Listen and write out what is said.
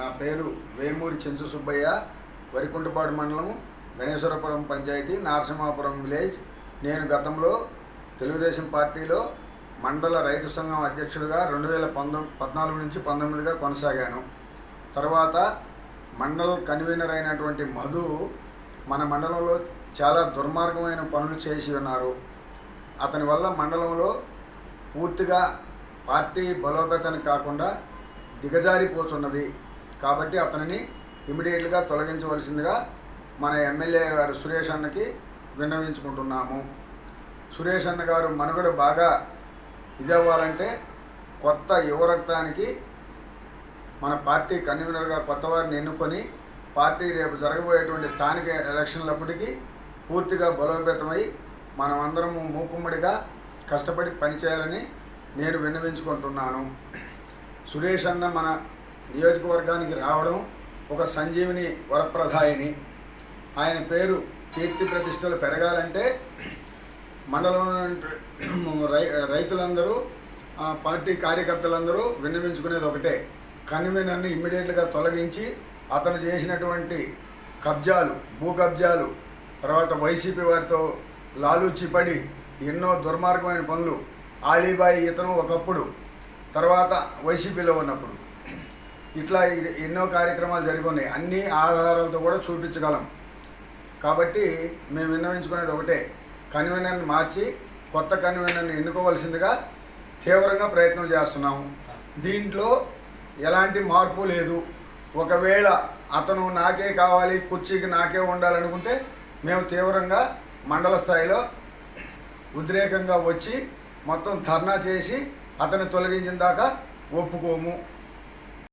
నా పేరు వేమూరి చెంచు సుబ్బయ్య వరికుంటపాడు మండలం గణేశ్వరపురం పంచాయతీ నరసింహాపురం విలేజ్. నేను గతంలో తెలుగుదేశం పార్టీలో మండల రైతు సంఘం అధ్యక్షుడిగా రెండు వేల పంతొమ్మిది పద్నాలుగు నుంచి పంతొమ్మిదిగా కొనసాగాను. తర్వాత మండల కన్వీనర్ అయినటువంటి మధు మన మండలంలో చాలా దుర్మార్గమైన పనులు చేసి ఉన్నారు. అతని వల్ల మండలంలో పూర్తిగా పార్టీ బలోపేతానికి కాకుండా దిగజారిపోతున్నది. కాబట్టి అతనిని ఇమీడియట్గా తొలగించవలసిందిగా మన ఎమ్మెల్యే గారు సురేష్ అన్నకి విన్నవించుకుంటున్నాము. సురేష్ అన్న గారు మనుగడ బాగా ఇదవ్వాలంటే కొత్త యువరక్తానికి మన పార్టీ కన్వీనర్గా కొత్త వారిని ఎన్నుకొని పార్టీ రేపు జరగబోయేటువంటి స్థానిక ఎలక్షన్లప్పటికీ పూర్తిగా బలోపేతమై మనమందరము మూకుమ్మడిగా కష్టపడి పనిచేయాలని నేను విన్నవించుకుంటున్నాను. సురేష్ అన్న మన నియోజకవర్గానికి రావడం ఒక సంజీవిని వరప్రధాయిని. ఆయన పేరు కీర్తి ప్రతిష్టలు పెరగాలంటే మండలంలో రై రైతులందరూ పార్టీ కార్యకర్తలందరూ విన్నవించుకునేది ఒకటే. కన్వీనర్ని ఇమ్మీడియట్గా తొలగించి అతను చేసినటువంటి కబ్జాలు భూ కబ్జాలు తర్వాత వైసీపీ వారితో లాలూచిపడి ఎన్నో దుర్మార్గమైన పనులు ఆలీబాయి ఇతను ఒకప్పుడు తర్వాత వైసీపీలో ఉన్నప్పుడు. ఇట్లా ఎన్నో కార్యక్రమాలు జరిగి ఉన్నాయి అన్ని ఆధారాలతో కూడా చూపించగలం. కాబట్టి మేము విన్నవించుకునేది ఒకటే. కన్వీనర్ని మార్చి కొత్త కన్వీనర్ని ఎన్నుకోవలసిందిగా తీవ్రంగా ప్రయత్నం చేస్తున్నాము దీంట్లో ఎలాంటి మార్పు లేదు. ఒకవేళ అతను నాకే కావాలి కుర్చీకి నాకే ఉండాలనుకుంటే మేము తీవ్రంగా మండల స్థాయిలో ఉద్రేకంగా వచ్చి మొత్తం ధర్నా చేసి అతన్ని తొలగించిన దాకా ఒప్పుకోము.